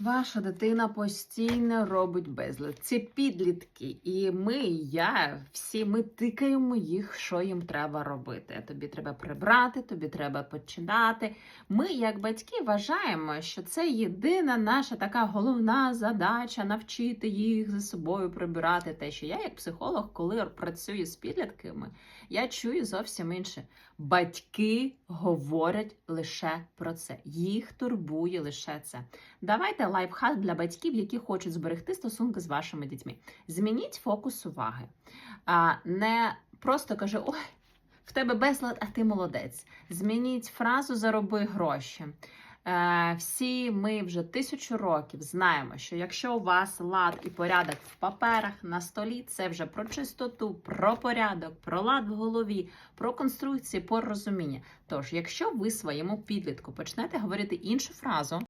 Ваша дитина постійно робить безлад. Це підлітки, і ми, і я, всі ми тикаємо їх, що їм треба робити. Тобі треба прибрати, тобі треба починати. Ми, як батьки, вважаємо, що це єдина наша така головна задача навчити їх за собою прибирати. Те, що я, як психолог, коли працюю з підлітками, я чую зовсім інше. Батьки говорять лише про це. Їх турбує лише це. Давайте лайфхак для батьків, які хочуть зберегти стосунки з вашими дітьми. Змініть фокус уваги. Не просто каже: ой, в тебе безлад, а ти молодець. Змініть фразу зароби гроші. Е, всі ми вже тисячу років знаємо, що якщо у вас лад і порядок в паперах на столі, це вже про чистоту, про порядок, про лад в голові, про конструкції, про розуміння. Тож, якщо ви своєму підлітку почнете говорити іншу фразу,